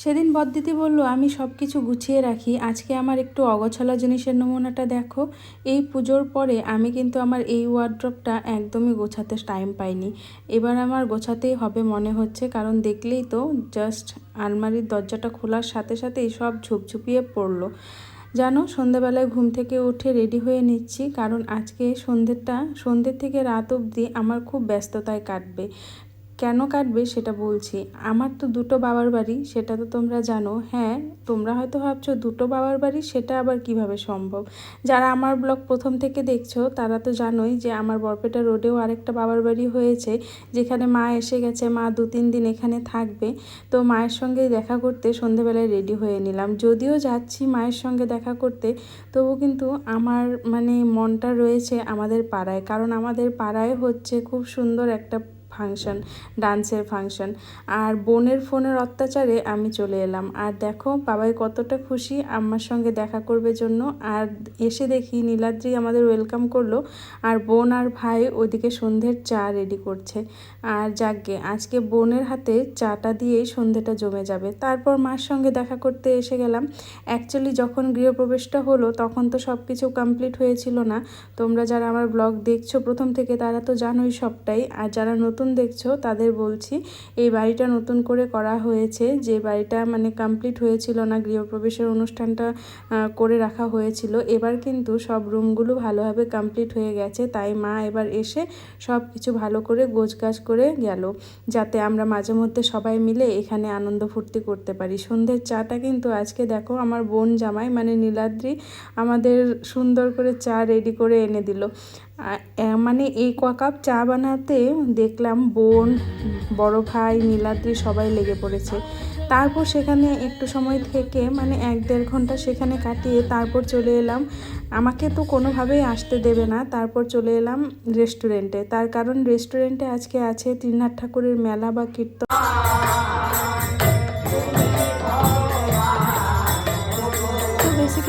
সেদিন বদ্দিদি বলল, আমি সব কিছু গুছিয়ে রাখি। আজকে আমার একটু অগোছালো জিনিসের নমুনাটা দেখো। এই পুজোর পরে আমি কিন্তু আমার এই ওয়ার্ড্রপটা একদমই গোছাতে টাইম পাইনি। এবার আমার গোছাতেই হবে মনে হচ্ছে, কারণ দেখলেই তো জাস্ট আলমারির দরজাটা খোলার সাথে সাথেই সব ঝুপঝুপিয়ে পড়ল। জানো, সন্ধেবেলায় ঘুম থেকে উঠে রেডি হয়ে নিচ্ছি, কারণ আজকে সন্ধ্যেটা সন্ধ্যের থেকে রাত অবধি আমার খুব ব্যস্ততায় কাটবে। কেন কাটবে সেটা বলছি। আমার তো দুটো বাবার বাড়ি, সেটা তো তোমরা জানো। হ্যাঁ তোমরা হয়তো ভাবছ দুটো বাবার বাড়ি, সেটা আবার কীভাবে সম্ভব? যারা আমার ব্লগ প্রথম থেকে দেখছ, তারা তো জানোই যে আমার বরপেটা রোডেও আরেকটা বাবার বাড়ি হয়েছে, যেখানে মা এসে গেছে, মা দু তিন দিন এখানে থাকবে। তো মায়ের সঙ্গে দেখা করতে সন্ধেবেলায় রেডি হয়ে নিলাম। যদিও যাচ্ছি মায়ের সঙ্গে দেখা করতে, তবু কিন্তু আমার মানে মনটা রয়েছে আমাদের পাড়ায়। কারণ আমাদের পাড়ায় হচ্ছে খুব সুন্দর একটা ফাংশন ডান্সের ফাংশন আর বোনের ফোনের অত্যাচারে আমি চলে এলাম। আর দেখো, বাবাই কতটা খুশি আমার সঙ্গে দেখা করবে জন্য। আর এসে দেখি নীলাদ্রি আমাদের ওয়েলকাম করল। আর বোন আর ভাই ওইদিকে সন্ধ্যের চা রেডি করছে। আর যাকগে, আজকে বোনের হাতে চাটা দিয়েই সন্ধ্যেটা জমে যাবে। তারপর মার সঙ্গে দেখা করতে এসে গেলাম। অ্যাকচুয়ালি যখন গৃহপ্রবেশটা হলো, তখন তো সব কিছু কমপ্লিট হয়েছিল না। তোমরা যারা আমার ব্লগ দেখছ প্রথম থেকে, তারা তো জানোই সবটাই। আর যারা নতুন দেখছ, তাদের বলছি, এই বাড়িটা নতুন করে করা হয়েছে। যে বাড়িটা মানে কমপ্লিট হয়েছিল না, গৃহপ্রবেশের অনুষ্ঠানটা করে রাখা হয়েছিল, এবার কিন্তু সব রুমগুলো ভালোভাবে কমপ্লিট হয়ে গেছে। তাই মা এবার এসে সব কিছু ভালো করে গোছগাছ করে গেল, যাতে আমরা মাঝে মধ্যে সবাই মিলে এখানে আনন্দ ফুর্তি করতে পারি। সন্ধ্যের চাটা কিন্তু আজকে দেখো আমার বোন জামাই মানে নীলাদ্রি, আমাদের সুন্দর করে চা রেডি করে এনে দিল। মানে এই ক কাপ চা বানাতে দেখলাম বোন, বড় ভাই, নীলাদ্রি সবাই লেগে পড়েছে। তারপর সেখানে একটু সময় থেকে মানে এক দেড় ঘণ্টা সেখানে কাটিয়ে তারপর চলে এলাম। আমাকে তো কোনোভাবেই আসতে দেবে না। তারপর চলে এলাম রেস্টুরেন্টে। তার কারণ রেস্টুরেন্টে আজকে আছে ত্রিনাথ ঠাকুরের মেলা বা কীর্তন।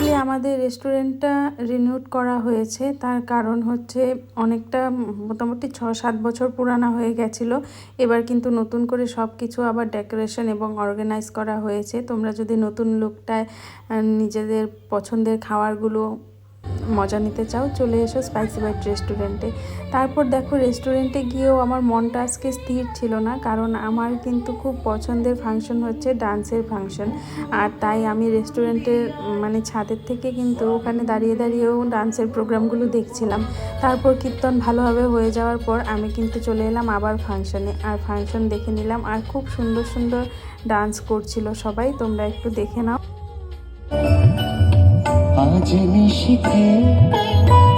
বেসিক্যালি আমাদের রেস্টুরেন্টটা রিনিউড করা হয়েছে। তার কারণ হচ্ছে অনেকটা মোটামুটি ছ সাত বছর পুরানা হয়ে গেছিল। এবার কিন্তু নতুন করে সব কিছু আবার ডেকোরেশন এবং অর্গানাইজ করা হয়েছে। তোমরা যদি নতুন লুকটায় নিজেদের পছন্দের খাবারগুলো মজা নিতে চাও, চলে এসো স্পাইসি বাইট রেস্টুরেন্টে তারপর দেখো রেস্টুরেন্টে গিয়েও আমার মনটা আজকে স্থির ছিল না, কারণ আমার কিন্তু খুব পছন্দের ফাংশন হচ্ছে ডান্সের ফাংশন আর তাই আমি রেস্টুরেন্টের মানে ছাদের থেকে কিন্তু ওখানে দাঁড়িয়ে দাঁড়িয়েও ডান্সের প্রোগ্রামগুলো দেখছিলাম। তারপর কীর্তন ভালোভাবে হয়ে যাওয়ার পর আমি কিন্তু চলে এলাম আবার ফাংশনে আর ফাংশন দেখে নিলাম, আর খুব সুন্দর সুন্দর ডান্স করছিল সবাই, তোমরা একটু দেখে নাও। আজ মিশিতে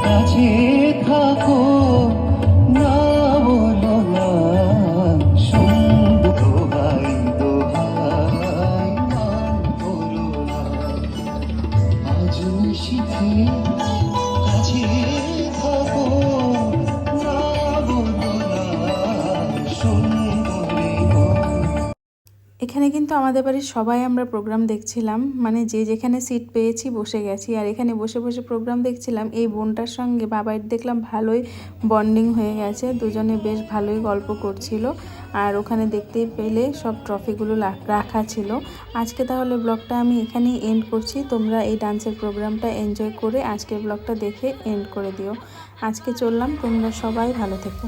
কাছে থাকো। এখানে কিন্তু আমাদের বাড়ির সবাই আমরা প্রোগ্রাম দেখছিলাম। মানে যে যেখানে সিট পেয়েছি বসে গেছি। আর এখানে বসে বসে প্রোগ্রাম দেখছিলাম, এই বোনটার সঙ্গে বাবার দেখলাম ভালোই বন্ডিং হয়ে গেছে। দুজনে বেশ ভালোই গল্প করছিল। আর ওখানে দেখতেই পেলে সব ট্রফিগুলো রাখা ছিল। আজকে তাহলে ব্লগটা আমি এখানেই এন্ড করছি। তোমরা এই ডান্সের প্রোগ্রামটা এনজয় করে আজকের ব্লগটা দেখে এন্ড করে দিও। আজকে চললাম। তোমরা সবাই ভালো থেকো।